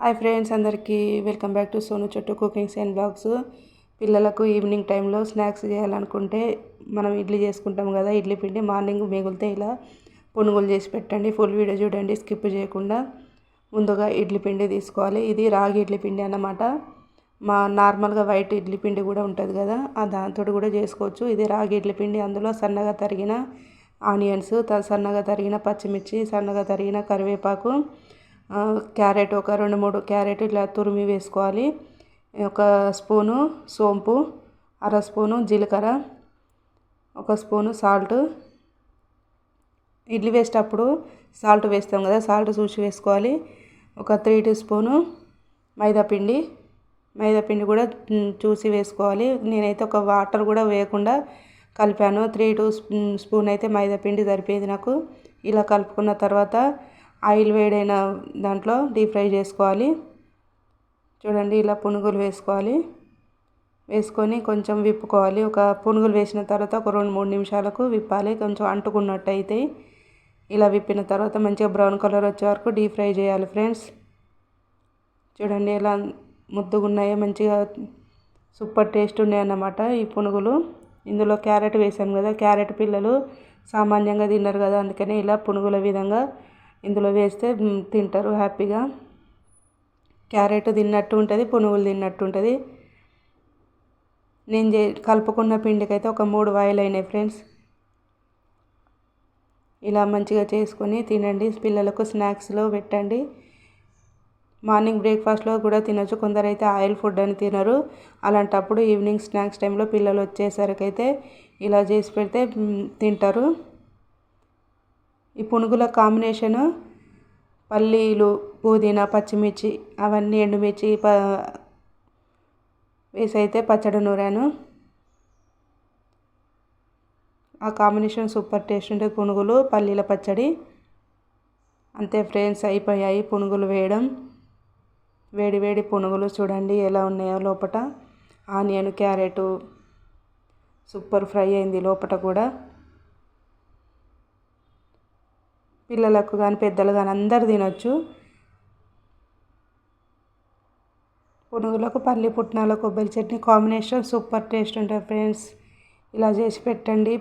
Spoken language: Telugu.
హాయ్ ఫ్రెండ్స్ అందరికీ వెల్కమ్ బ్యాక్ టు సోను చుట్టూ కుకింగ్స్ అండ్ బ్లాగ్స్. పిల్లలకు ఈవినింగ్ టైంలో స్నాక్స్ చేయాలనుకుంటే మనం ఇడ్లీ చేసుకుంటాం కదా ఇడ్లీ పిండి మార్నింగ్ మిగిలితే ఇలా పునుగులు చేసి పెట్టండి ఫుల్ వీడియో చూడండి స్కిప్ చేయకుండా ముందుగా ఇడ్లీ పిండి తీసుకోవాలి. ఇది రాగి ఇడ్లీ పిండి అన్నమాట. మా నార్మల్గా వైట్ ఇడ్లీ పిండి కూడా ఉంటుంది కదా ఆ దాంతో కూడా చేసుకోవచ్చు. ఇది రాగి ఇడ్లీ పిండి అందులో సన్నగా తరిగిన ఆనియన్స్ సన్నగా తరిగిన పచ్చిమిర్చి సన్నగా తరిగిన కరివేపాకు క్యారెట్ ఒక రెండు మూడు క్యారెట్ ఇట్లా తురిమి వేసుకోవాలి. ఒక స్పూను సోంపు అర స్పూను జీలకర్ర ఒక స్పూను సాల్ట్. ఇడ్లీ వేసేటప్పుడు సాల్ట్ వేస్తాం కదా సాల్ట్ చూసి వేసుకోవాలి. ఒక త్రీ టీ స్పూను మైదాపిండి మైదాపిండి కూడా చూసి వేసుకోవాలి. నేనైతే ఒక వాటర్ కూడా వేయకుండా కలిపాను. త్రీ టూ స్పూన్ అయితే మైదాపిండి సరిపోయేది నాకు. ఇలా కలుపుకున్న తర్వాత ఆయిల్ వేడైన దాంట్లో డీప్ ఫ్రై చేసుకోవాలి. చూడండి ఇలా పునుగులు వేసుకోవాలి. వేసుకొని కొంచెం విప్పుకోవాలి. ఒక పునుగులు వేసిన తర్వాత ఒక రెండు మూడు నిమిషాలకు విప్పాలి. కొంచెం అంటుకున్నట్టు అయితే ఇలా విప్పిన తర్వాత మంచిగా బ్రౌన్ కలర్ వచ్చే వరకు డీప్ ఫ్రై చేయాలి ఫ్రెండ్స్. చూడండి ఎలా ముద్దుగా ఉన్నాయో మంచిగా సూపర్ టేస్ట్ ఉన్నాయన్నమాట ఈ పునుగులు. ఇందులో క్యారెట్ వేసాను కదా క్యారెట్ పిల్లలు సామాన్యంగా తిన్నారు కదా అందుకనే ఇలా పునుగుల విధంగా ఇందులో వేస్తే తింటారు హ్యాపీగా. క్యారెట్ తిన్నట్టు ఉంటుంది పునుగులు తిన్నట్టు ఉంటుంది. నేను చే కలుపుకున్న పిండికైతే ఒక మూడు వాయిల్ అయినాయి ఫ్రెండ్స్. ఇలా మంచిగా చేసుకొని తినండి. పిల్లలకు స్నాక్స్లో పెట్టండి. మార్నింగ్ బ్రేక్ఫాస్ట్లో కూడా తినొచ్చు. కొందరైతే ఆయిల్ ఫుడ్ అని తినరు. అలాంటప్పుడు ఈవినింగ్ స్నాక్స్ టైంలో పిల్లలు వచ్చేసరికి అయితే ఇలా చేసి పెడితే తింటారు. ఈ పునుగుల కాంబినేషను పల్లీలు పుదీనా పచ్చిమిర్చి అవన్నీ ఎండుమిర్చి ప వేసి అయితే పచ్చడి నూరాను. ఆ కాంబినేషన్ సూపర్ టేస్ట్ ఉంటుంది పునుగులు పల్లీల పచ్చడి. అంతే ఫ్రెండ్స్ అయిపోయాయి పునుగులు వేయడం. వేడి వేడి పునుగులు చూడండి ఎలా ఉన్నాయో లోపల ఆనియన్ క్యారెట్ సూపర్ ఫ్రై అయింది లోపల కూడా. పిల్లలకు కానీ పెద్దలు కానీ అందరు తినొచ్చు. పునుగులకు పల్లి పుట్నాల కొబ్బరి చట్నీ కాంబినేషన్ సూపర్ టేస్ట్ ఉంటుంది ఫ్రెండ్స్. ఇలా చేసి పెట్టండి.